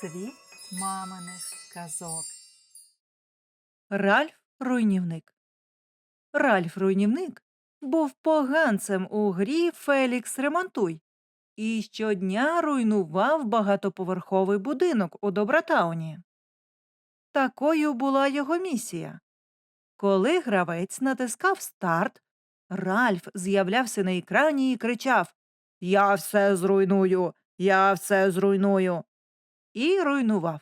Світ маминих казок. Ральф руйнівник. Ральф руйнівник був поганцем у грі Фелікс Ремонтуй і щодня руйнував багатоповерховий будинок у Добротауні. Такою була його місія. Коли гравець натискав старт, Ральф з'являвся на екрані і кричав Я все зруйную, я все зруйную. І руйнував.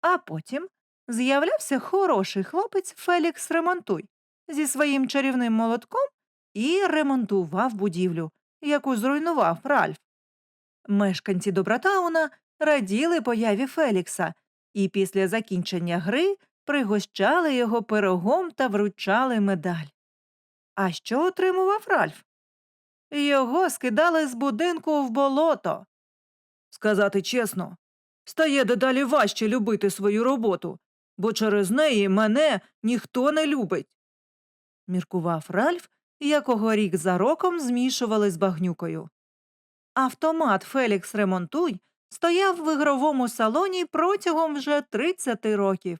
А потім з'являвся хороший хлопець Фелікс Ремонтуй зі своїм чарівним молотком і ремонтував будівлю, яку зруйнував Ральф. Мешканці Добротауна раділи появі Фелікса і після закінчення гри пригощали його пирогом та вручали медаль. А що отримував Ральф? Його скидали з будинку в болото. Сказати чесно, стає дедалі важче любити свою роботу, бо через неї мене ніхто не любить. Міркував Ральф, якого рік за роком змішували з багнюкою. Автомат Фелікс Ремонтуй стояв в ігровому салоні протягом вже 30 років.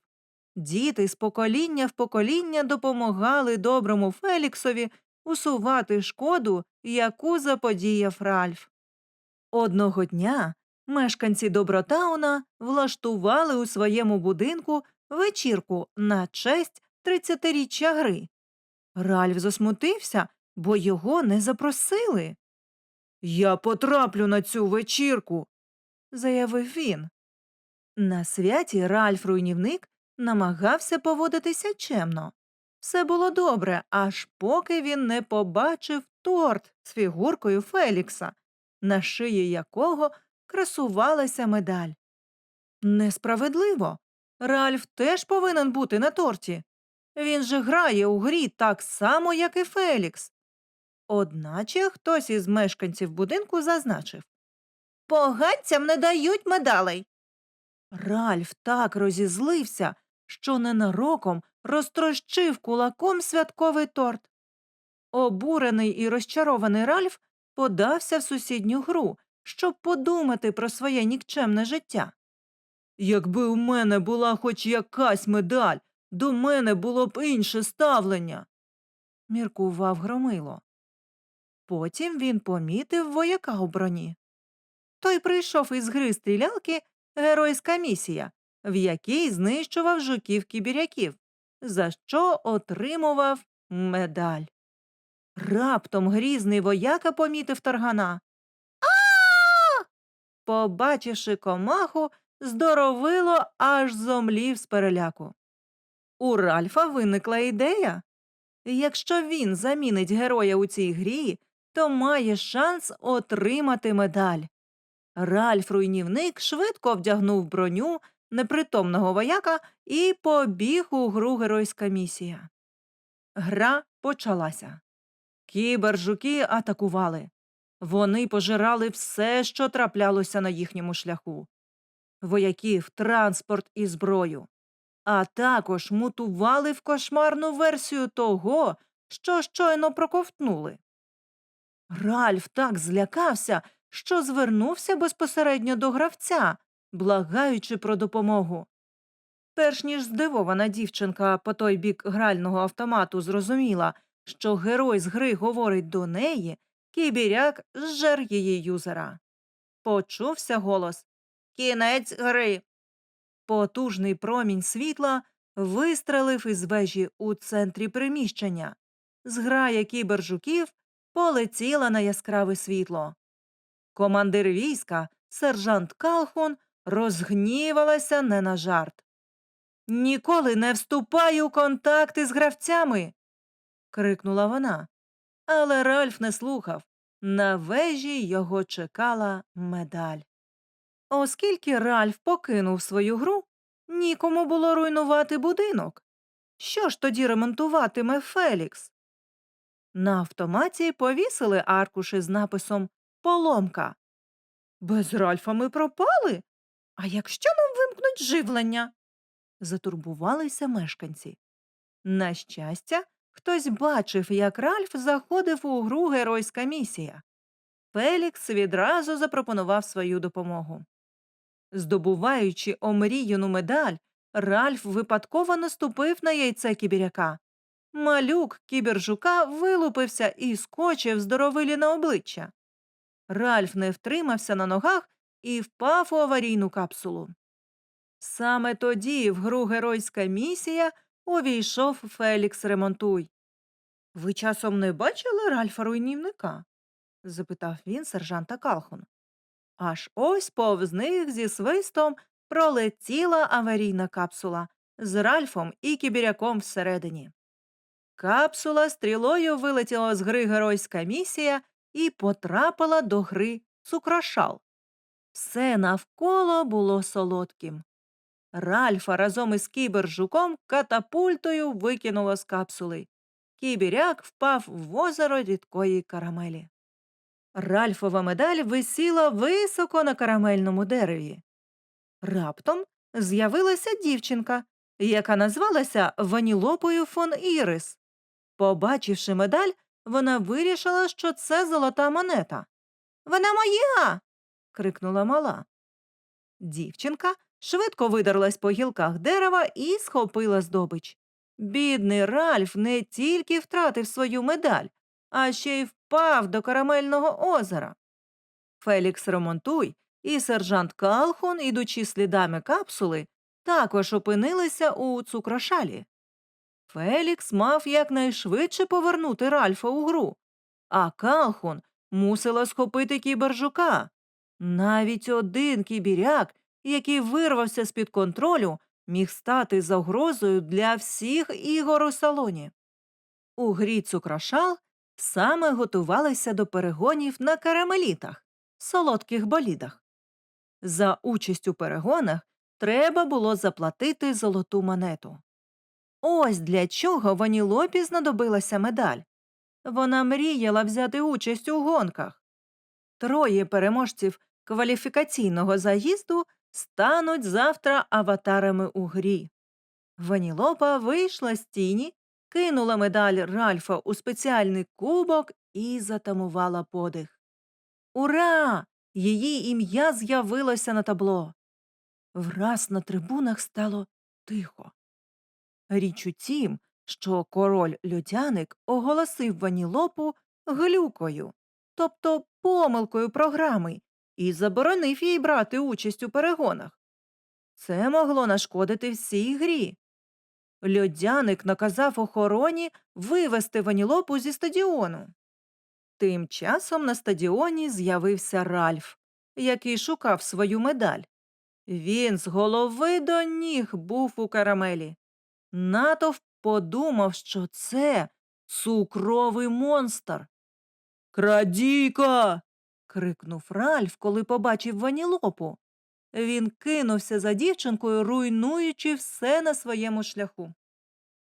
Діти з покоління в покоління допомагали доброму Феліксові усувати шкоду, яку заподіяв Ральф. Одного дня мешканці Добротауна влаштували у своєму будинку вечірку на честь 30-річчя гри. Ральф засмутився, бо його не запросили. Я потраплю на цю вечірку, заявив він. На святі Ральф руйнівник намагався поводитися чемно. Все було добре, аж поки він не побачив торт з фігуркою Фелікса, на шиї якого красувалася медаль. Несправедливо. Ральф теж повинен бути на торті. Він же грає у грі так само, як і Фелікс. Одначе хтось із мешканців будинку зазначив Поганцям не дають медалей. Ральф так розізлився, що ненароком розтрощив кулаком святковий торт. Обурений і розчарований Ральф подався в сусідню гру, щоб подумати про своє нікчемне життя. Якби у мене була хоч якась медаль, до мене було б інше ставлення, міркував Громило. Потім він помітив вояка у броні. Той прийшов із гри стрілялки геройська місія, в якій знищував жуків кібіряків, за що отримував медаль. Раптом грізний вояка помітив таргана. Побачивши комаху, здоровило аж зомлів з переляку. У Ральфа виникла ідея. Якщо він замінить героя у цій грі, то має шанс отримати медаль. Ральф руйнівник швидко вдягнув броню непритомного вояка і побіг у гру геройська місія. Гра почалася. Кібержуки атакували. Вони пожирали все, що траплялося на їхньому шляху вояків, транспорт і зброю, а також мутували в кошмарну версію того, що щойно проковтнули. Ральф так злякався, що звернувся безпосередньо до гравця, благаючи про допомогу. Перш ніж здивована дівчинка по той бік грального автомату зрозуміла, що герой з гри говорить до неї, кібіряк зжер її юзера. Почувся голос Кінець гри. Потужний промінь світла вистрелив із вежі у центрі приміщення. Зграя кібержуків полетіла на яскраве світло. Командир війська, сержант Калхон, розгнівалася не на жарт. Ніколи не вступай у контакти з гравцями. крикнула вона. Але Ральф не слухав. На вежі його чекала медаль. Оскільки Ральф покинув свою гру, нікому було руйнувати будинок. Що ж тоді ремонтуватиме Фелікс? На автоматі повісили аркуші з написом Поломка. Без Ральфа ми пропали. А якщо нам вимкнуть живлення? затурбувалися мешканці. На щастя, хтось бачив, як Ральф заходив у гру геройська місія. Фелікс відразу запропонував свою допомогу. Здобуваючи омріяну медаль, Ральф випадково наступив на яйце кібіряка. Малюк кібержука вилупився і скочив здоровилі на обличчя. Ральф не втримався на ногах і впав у аварійну капсулу. Саме тоді в гру Геройська місія увійшов Фелікс Ремонтуй. Ви часом не бачили Ральфа руйнівника? запитав він сержанта Калхун. Аж ось повз них зі свистом пролетіла аварійна капсула з Ральфом і кібіряком всередині. Капсула стрілою вилетіла з гри Геройська місія і потрапила до гри Цукрошал. Все навколо було солодким. Ральфа разом із кібержуком катапультою викинуло з капсули. Кібіряк впав в озеро рідкої карамелі. Ральфова медаль висіла високо на карамельному дереві. Раптом з'явилася дівчинка, яка назвалася Ванілопою фон Ірис. Побачивши медаль, вона вирішила, що це золота монета. Вона моя. крикнула мала. Дівчинка швидко видерлась по гілках дерева і схопила здобич. Бідний Ральф не тільки втратив свою медаль, а ще й впав до карамельного озера. Фелікс Ремонтуй і сержант Калхун, ідучи слідами капсули, також опинилися у цукрошалі. Фелікс мав якнайшвидше повернути Ральфа у гру, а Калхун мусила схопити кібержука. Навіть один кібіряк, який вирвався з під контролю, міг стати загрозою для всіх ігор у салоні. У грі цукрошал саме готувалися до перегонів на карамелітах, солодких болідах. За участь у перегонах треба було заплатити золоту монету. Ось для чого Ванілопі знадобилася медаль. Вона мріяла взяти участь у гонках. Троє переможців кваліфікаційного заїзду стануть завтра аватарами у грі. Ванілопа вийшла з тіні, кинула медаль Ральфа у спеціальний кубок і затамувала подих. Ура! Її ім'я з'явилося на табло. Враз на трибунах стало тихо. Річ у тім, що король льодяник оголосив Ванілопу глюкою, тобто помилкою програми, і заборонив їй брати участь у перегонах. Це могло нашкодити всій грі. Льодяник наказав охороні вивести Ванілопу зі стадіону. Тим часом на стадіоні з'явився Ральф, який шукав свою медаль. Він з голови до ніг був у карамелі. Натовп подумав, що це цукровий монстр. Крадійка. Крикнув Ральф, коли побачив ванілопу. Він кинувся за дівчинкою, руйнуючи все на своєму шляху.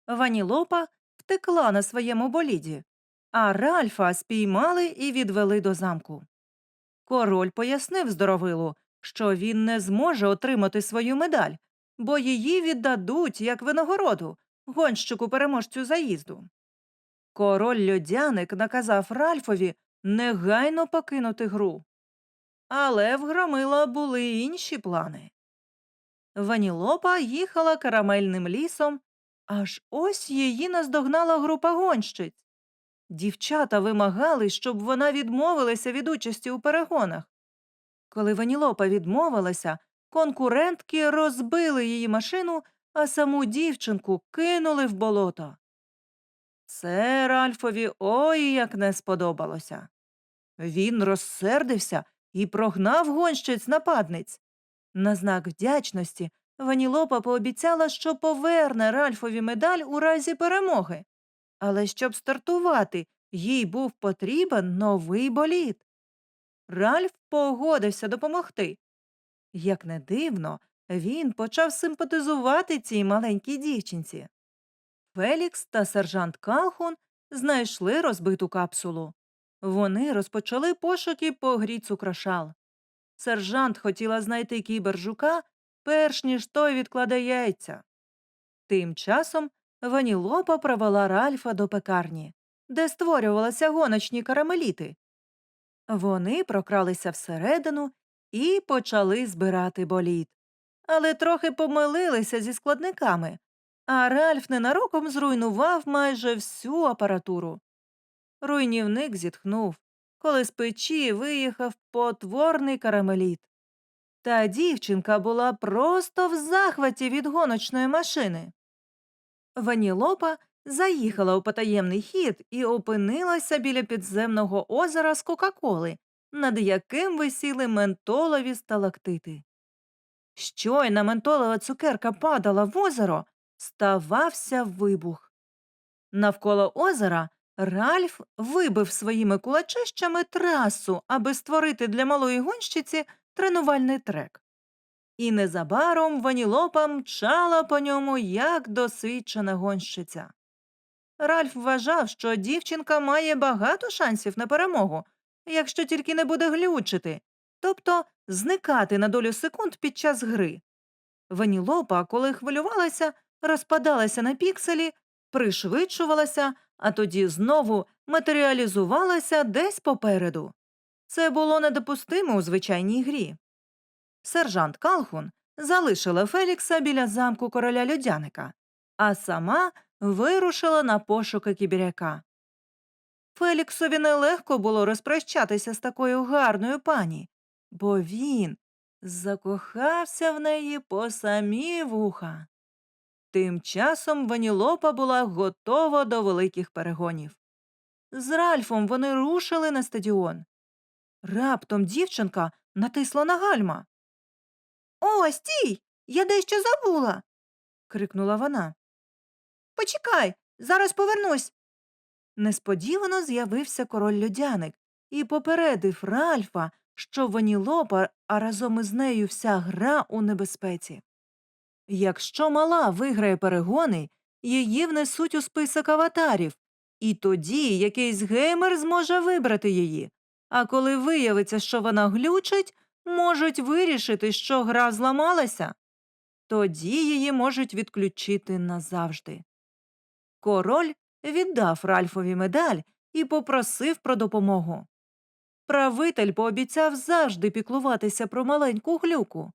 Ванілопа втекла на своєму боліді, а Ральфа спіймали і відвели до замку. Король пояснив здоровилу, що він не зможе отримати свою медаль, бо її віддадуть як винагороду гонщику переможцю заїзду. Король льодяник наказав Ральфові негайно покинути гру. Але в Громила були інші плани. Ванілопа їхала карамельним лісом, аж ось її наздогнала група гонщиць. Дівчата вимагали, щоб вона відмовилася від участі у перегонах. Коли Ванілопа відмовилася, конкурентки розбили її машину, а саму дівчинку кинули в болото. Це Ральфові ой як не сподобалося. Він розсердився і прогнав гонщиць нападниць. На знак вдячності Ванілопа пообіцяла, що поверне Ральфові медаль у разі перемоги. Але щоб стартувати, їй був потрібен новий болід. Ральф погодився допомогти. Як не дивно, він почав симпатизувати цій маленькій дівчинці. Фелікс та сержант Калхун знайшли розбиту капсулу. Вони розпочали пошуки по грі цукрошал. Сержант хотіла знайти кібержука, перш ніж той відкладе яйця. Тим часом Ванілопа провела Ральфа до пекарні, де створювалися гоночні карамеліти. Вони прокралися всередину і почали збирати болід. Але трохи помилилися зі складниками, а Ральф ненароком зруйнував майже всю апаратуру. Руйнівник зітхнув, коли з печі виїхав потворний карамеліт. Та дівчинка була просто в захваті від гоночної машини. Ванілопа заїхала у потаємний хід і опинилася біля підземного озера з Кока-Коли, над яким висіли ментолові сталактити. Щойно ментолова цукерка падала в озеро, ставався вибух. Навколо озера Ральф вибив своїми кулачищами трасу, аби створити для малої гонщиці тренувальний трек. І незабаром Ванілопа мчала по ньому як досвідчена гонщиця. Ральф вважав, що дівчинка має багато шансів на перемогу, якщо тільки не буде глючити, тобто зникати на долю секунд під час гри. Ванілопа, коли хвилювалася, розпадалася на пікселі, пришвидшувалася, а тоді знову матеріалізувалася десь попереду. Це було недопустимо у звичайній грі. Сержант Калхун залишила Фелікса біля замку короля льодяника, а сама вирушила на пошуки кібіряка. Феліксові нелегко було розпрощатися з такою гарною пані, бо він закохався в неї по самі вуха. Тим часом Ванілопа була готова до великих перегонів. З Ральфом вони рушили на стадіон. Раптом дівчинка натисла на гальма. О, стій! Я дещо забула. крикнула вона. Почекай, зараз повернусь. Несподівано з'явився король льодяник і попередив Ральфа, що Ванілопа, а разом із нею вся гра у небезпеці. Якщо мала виграє перегони, її внесуть у список аватарів, і тоді якийсь геймер зможе вибрати її. А коли виявиться, що вона глючить, можуть вирішити, що гра зламалася. Тоді її можуть відключити назавжди. Король віддав Ральфові медаль і попросив про допомогу. Правитель пообіцяв завжди піклуватися про маленьку глюку.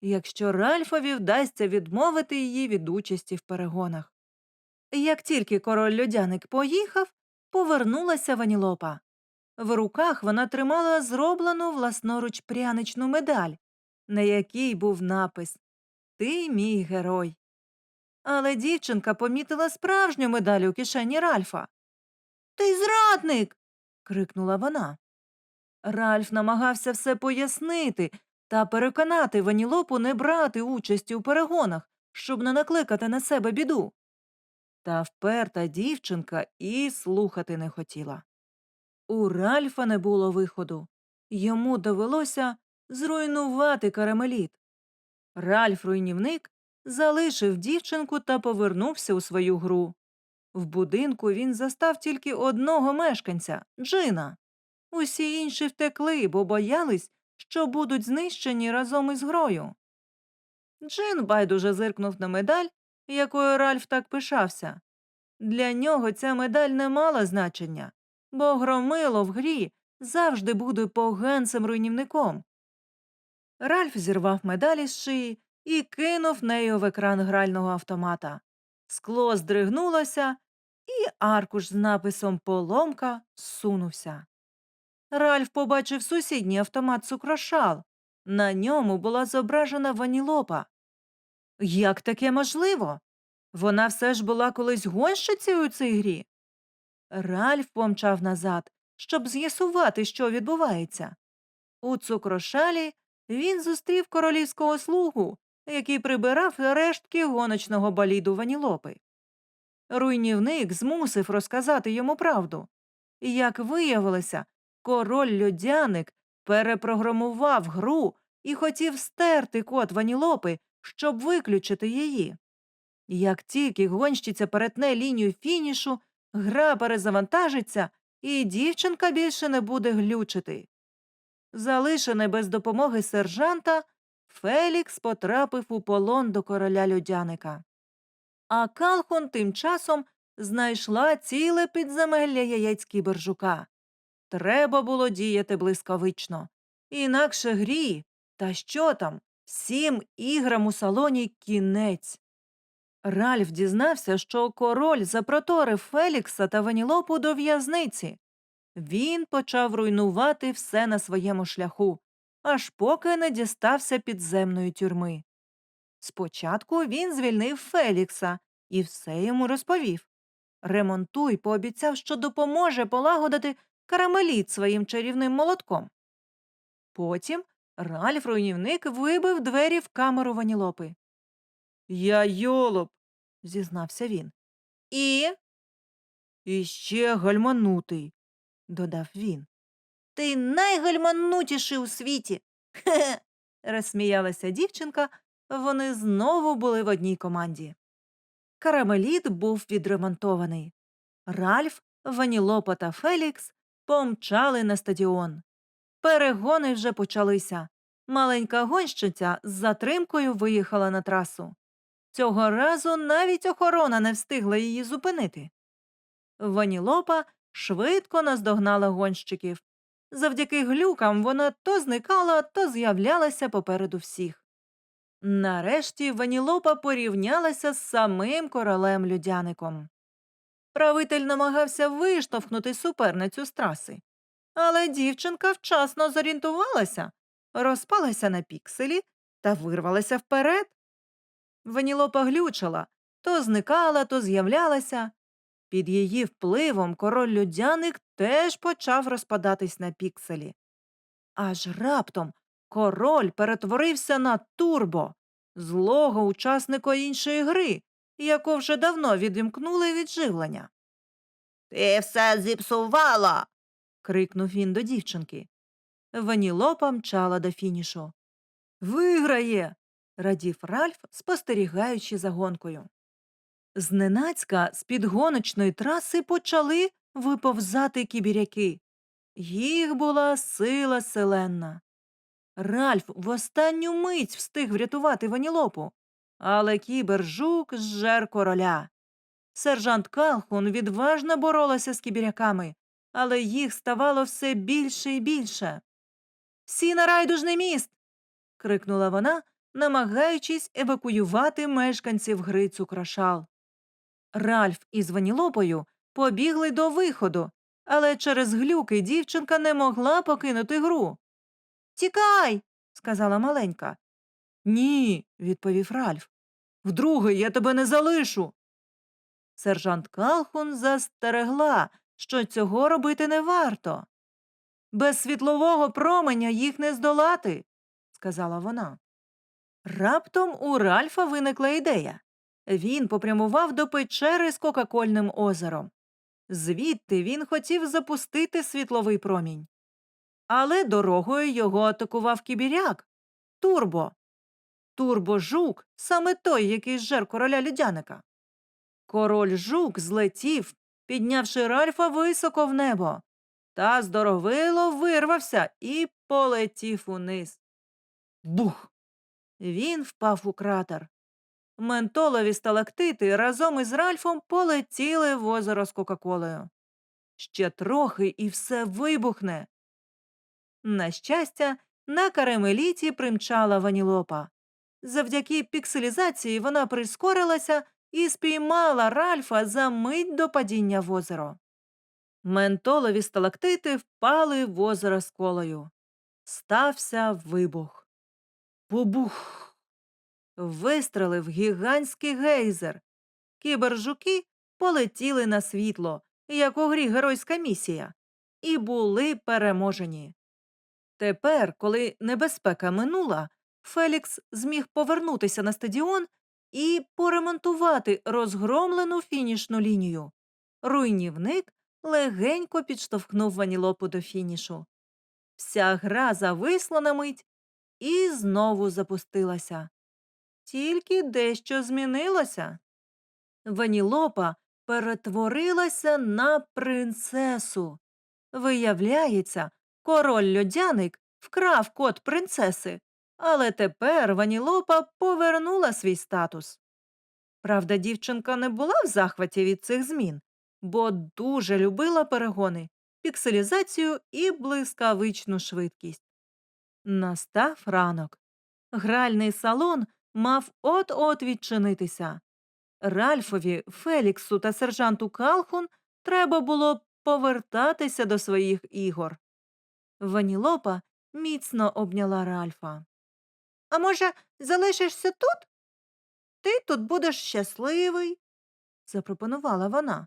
Якщо Ральфові вдасться відмовити її від участі в перегонах. Як тільки король льодяник поїхав, повернулася Ванілопа. В руках вона тримала зроблену власноруч пряничну медаль, на якій був напис Ти мій герой. Але дівчинка помітила справжню медаль у кишені Ральфа. Ти зрадник. крикнула вона. Ральф намагався все пояснити та переконати Ванілопу не брати участі у перегонах, щоб не накликати на себе біду. Та вперта дівчинка і слухати не хотіла. У Ральфа не було виходу. Йому довелося зруйнувати карамеліт. Ральф руйнівник залишив дівчинку та повернувся у свою гру. В будинку він застав тільки одного мешканця Джина. Усі інші втекли, бо боялись, що будуть знищені разом із грою. Джин байдуже зиркнув на медаль, якою Ральф так пишався. Для нього ця медаль не мала значення, бо громило в грі завжди буде поганцем руйнівником. Ральф зірвав медалі з шиї і кинув нею в екран грального автомата. Скло здригнулося, і аркуш з написом Поломка сунувся. Ральф побачив сусідній автомат цукрошал. На ньому була зображена ванілопа. Як таке можливо? Вона все ж була колись гонщицею у цій грі. Ральф помчав назад, щоб з'ясувати, що відбувається. У цукрошалі він зустрів королівського слугу, який прибирав рештки гоночного боліду ванілопи. Руйнівник змусив розказати йому правду. Як виявилося, король льодяник перепрограмував гру і хотів стерти код ванілопи, щоб виключити її. Як тільки гонщиця перетне лінію фінішу, гра перезавантажиться, і дівчинка більше не буде глючити. Залишений без допомоги сержанта, Фелікс потрапив у полон до короля льодяника. А Калхон тим часом знайшла ціле підземелля яєць кібержука. Треба було діяти блискавично. Інакше грі, та що там, всім іграм у салоні кінець. Ральф дізнався, що король запроторив Фелікса та Ванілопу до в'язниці. Він почав руйнувати все на своєму шляху, аж поки не дістався підземної тюрми. Спочатку він звільнив Фелікса і все йому розповів. Ремонтуй пообіцяв, що допоможе полагодити карамеліт своїм чарівним молотком. Потім Ральф руйнівник вибив двері в камеру ванілопи. Я йолоп, зізнався він. І. І ще гальманутий, додав він. Ти найгальманутіший у світі. Хе. розсміялася дівчинка, вони знову були в одній команді. Карамеліт був відремонтований. Ральф, Ванілопа та Фелікс помчали на стадіон. Перегони вже почалися. Маленька гонщиця з затримкою виїхала на трасу. Цього разу навіть охорона не встигла її зупинити. Ванілопа швидко наздогнала гонщиків. Завдяки глюкам вона то зникала, то з'являлася попереду всіх. Нарешті Ванілопа порівнялася з самим королем людяником. Правитель намагався виштовхнути суперницю з траси, але дівчинка вчасно зорієнтувалася, розпалася на пікселі та вирвалася вперед. Ванілопа глючила, то зникала, то з'являлася. Під її впливом король людяник теж почав розпадатись на пікселі. Аж раптом король перетворився на турбо, злого учасника іншої гри, яку вже давно відімкнули від живлення. Ти все зіпсувала. крикнув він до дівчинки. Ванілопа мчала до фінішу. Виграє. радів Ральф, спостерігаючи за гонкою. Зненацька з під гоночної траси почали виповзати кібіряки. Їх була сила селенна. Ральф в останню мить встиг врятувати ванілопу, але кібержук зжер короля. Сержант Калхун відважно боролася з кібіряками, але їх ставало все більше і більше. Всі на райдужний міст. крикнула вона, намагаючись евакуювати мешканців гри цукрошал. Ральф із Ванілопою побігли до виходу, але через глюки дівчинка не могла покинути гру. Тікай. сказала маленька. Ні, відповів Ральф. Вдруге, я тебе не залишу. Сержант Калхун застерегла, що цього робити не варто. Без світлового променя їх не здолати, сказала вона. Раптом у Ральфа виникла ідея. Він попрямував до печери з Кока-Кольним озером. Звідти він хотів запустити світловий промінь. Але дорогою його атакував кібіряк Турбо. Турбо жук саме той, який зжер короля людяника. Король жук злетів, піднявши Ральфа високо в небо, та здоровило вирвався і полетів униз. Бух! Він впав у кратер. Ментолові сталактити разом із Ральфом полетіли в озеро з Кока-Колою. Ще трохи і все вибухне. На щастя, на карамеліті примчала ванілопа. Завдяки пікселізації вона прискорилася і спіймала Ральфа за мить до падіння в озеро. Ментолові сталактити впали в озеро з колою. Стався вибух. Бубух. Вистрелив гігантський гейзер. Кібержуки полетіли на світло, як у грі геройська місія, і були переможені. Тепер, коли небезпека минула, Фелікс зміг повернутися на стадіон і поремонтувати розгромлену фінішну лінію. Руйнівник легенько підштовхнув ванілопу до фінішу. Вся гра зависла на мить і знову запустилася. Тільки дещо змінилося. Ванілопа перетворилася на принцесу. Виявляється, король льодяник вкрав кот принцеси, але тепер Ванілопа повернула свій статус. Правда, дівчинка не була в захваті від цих змін, бо дуже любила перегони, пікселізацію і блискавичну швидкість. Настав ранок. Гральний салон мав от-от відчинитися. Ральфові, Феліксу та сержанту Калхун треба було повертатися до своїх ігор. Ванілопа міцно обняла Ральфа. А може, залишишся тут? Ти тут будеш щасливий, запропонувала вона.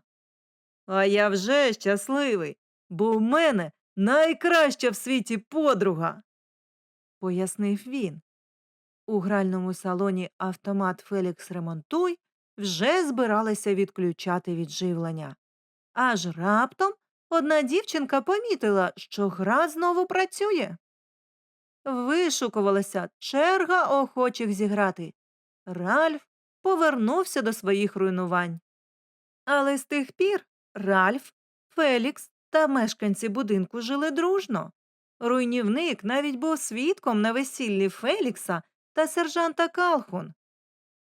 А я вже щасливий, бо в мене найкраща в світі подруга, пояснив він. У гральному салоні автомат Фелікс Ремонтуй вже збиралися відключати відживлення. Аж раптом одна дівчинка помітила, що гра знову працює. Вишукувалася черга охочих зіграти. Ральф повернувся до своїх руйнувань. Але з тих пір Ральф, Фелікс та мешканці будинку жили дружно. Руйнівник навіть був свідком на весіллі Фелікса та сержанта Калхун.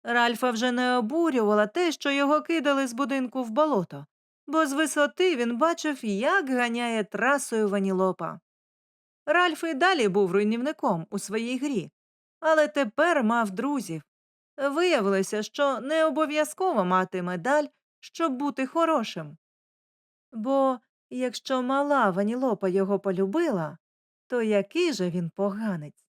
Ральфа вже не обурювала те, що його кидали з будинку в болото, бо з висоти він бачив, як ганяє трасою ванілопа. Ральф і далі був руйнівником у своїй грі, але тепер мав друзів. Виявилося, що не обов'язково мати медаль, щоб бути хорошим. Бо якщо мала ванілопа його полюбила, то який же він поганець?